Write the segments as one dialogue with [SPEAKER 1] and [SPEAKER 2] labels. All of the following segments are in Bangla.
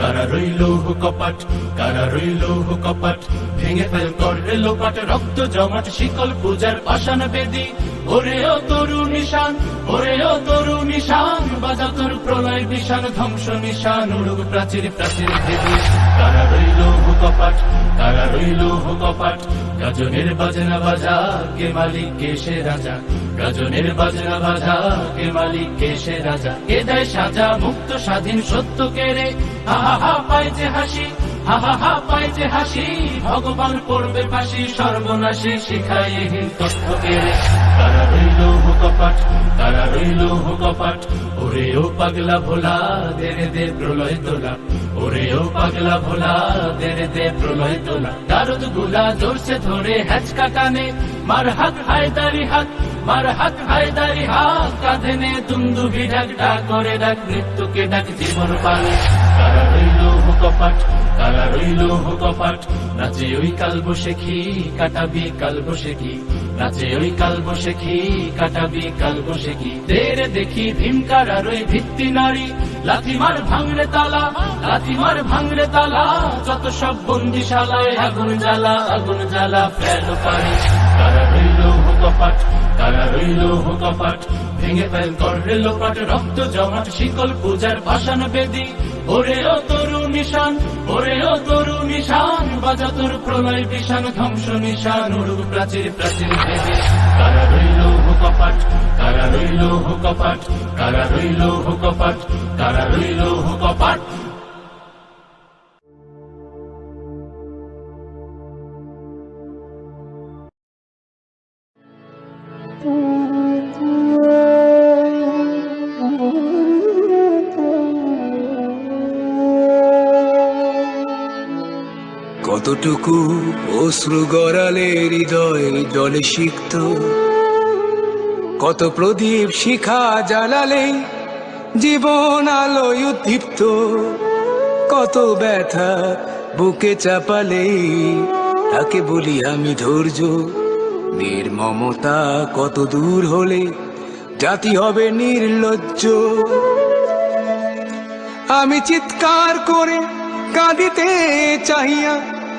[SPEAKER 1] কারা রইল কপাট, কারা রইল কপাট? ভেঙে ফেল করে লোপাট, রক্ত জমাট, শিকল পূজার পাষাণ বেদি। ওরে ও তরু নিশান, ওরে ও তরু নিশান, বাজা তোর প্রলয় বিশাল ধ্বংস নিশান, উড়ুক প্রাচীর প্রাচীর ভেদি। কারা রইল কপাট, কারা রইল কপাট? গাজনের বাজনা বাজা, কে মালিক, কে সে রাজা? গাজনের বাজনা বাজা, কে মালিক, কে সে রাজা? কে দেয় সাজা, মুক্ত, স্বাধীন সত্য কেড়ে হা হা হা, পায় যে হাসি। হা হাসি, ভগবান পড়বে ফাঁসি, সর্বনাশী শিখায় তারা রইল কপাট তারা রইল কপাট ওরে ও পাগলা ভোলা, দেরে দে প্রলয় তোলা। ওরে ও পাগলা ভোলা, দেরে দে প্রলয় তোলা। দারুদগুলা জোরসে ধরে হ্যাচকা কানে মার হাত হায়দারি হাত মার হাত হায়দারি হাত কাঁধে নে দুন্দুভি ডাক ডাক করে ডাক, মৃত্যুকে ডাক জীবন পালে তারা রইল কপাট তারা রইল কপাট নাচে ওই কাল বসে খি কাটাবি কাল বসে কি? নাচে ওই কাল বসে খি কাটাবি কাল বসে কি? তেরে দেখি ভীমকার আর ওই ভিত্তি নারী। লাথিমার ভাঙরে তালা লাথিমার ভাঙরে তালা, যত সব বন্দিশালায় আগুন জ্বালা আগুন জ্বালা ফেল পারি তারা রইল কপাট তারা রইল কপাট ভেঙে ফেল করে লোপাট, রক্ত জমাট, শিকল পূজার ভাষান বেদি। ওরে ও তরু নিশান, ওরে ও তরু নিশান, বাজা তোর প্রলয় বিশান ধ্বংস নিশান উড়ুক প্রাচীর প্রাচীর ভেদে তারা রইল কপাট তারা রইল কপাট তারা রইল কপাট তারা রইল কপাট
[SPEAKER 2] কতটুকু অশ্রু গড়ালে হৃদয় জলে সিক্ত। কত প্রদীপ শিখা জ্বালালে জীবন আলোয় উদ্দীপ্ত। কত ব্যথা বুকে চাপালে, তাকে বলি আমি ধৈর্য। নির্মমতা কত দূর হলে জাতি হবে নির্লজ্জ। আমি চিৎকার করে কাঁদিতে চাহিয়া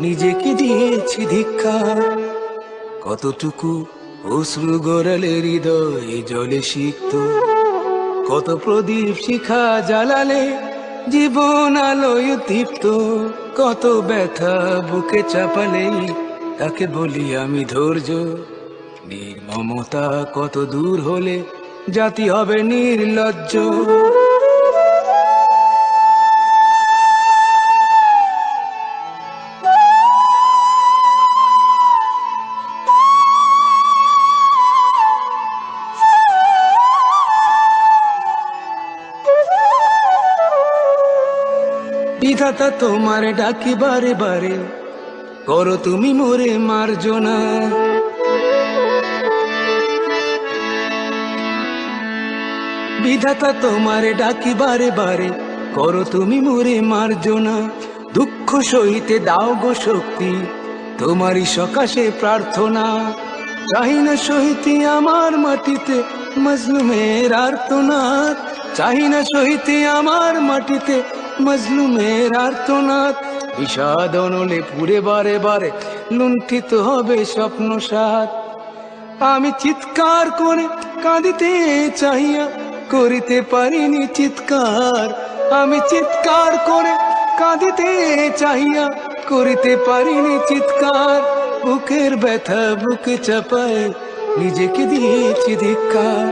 [SPEAKER 2] নিজেকে দিয়েছি ধিক্কার কতটুকু অশ্রু গড়ালে হৃদয় জলে শিখত কত প্রদীপ শিখা জ্বালালে জীবন আলোয় দীপ্ত। কত ব্যথা বুকে চাপালে তাকে বলি আমি ধৈর্য। নির্মমতা কত দূর হলে জাতি হবে নির্লজ্জ। বিধাতা তোমার ডাকি বারে বারে। করো তুমি মোরে মার্জনা বিধাতা তোমার ডাকি বারে বারে, করো তুমি মোরে মার্জনা দুঃখ সহিতে দাও গো শক্তি, তোমারই সকাশে প্রার্থনা। চাই না সহিতে আমার মাটিতে মজলুমের আর্তনাদ। চাই না সহিতে আমার মাটিতে মজলুমের আর্তনাদ। বিষাদ অনলে পুরে বারে বারে লুণ্ঠিত হবে স্বপ্ন সাত আমি চিৎকার করে কাঁদিতে চাহিয়া করিতে পারিনি চিৎকার। আমি চিৎকার করে কাঁদিতে চাহিয়া করিতে পারিনি চিৎকার। বুকের ব্যথা বুকে চাপায় নিজেকে দিয়েছি ধিক্কার।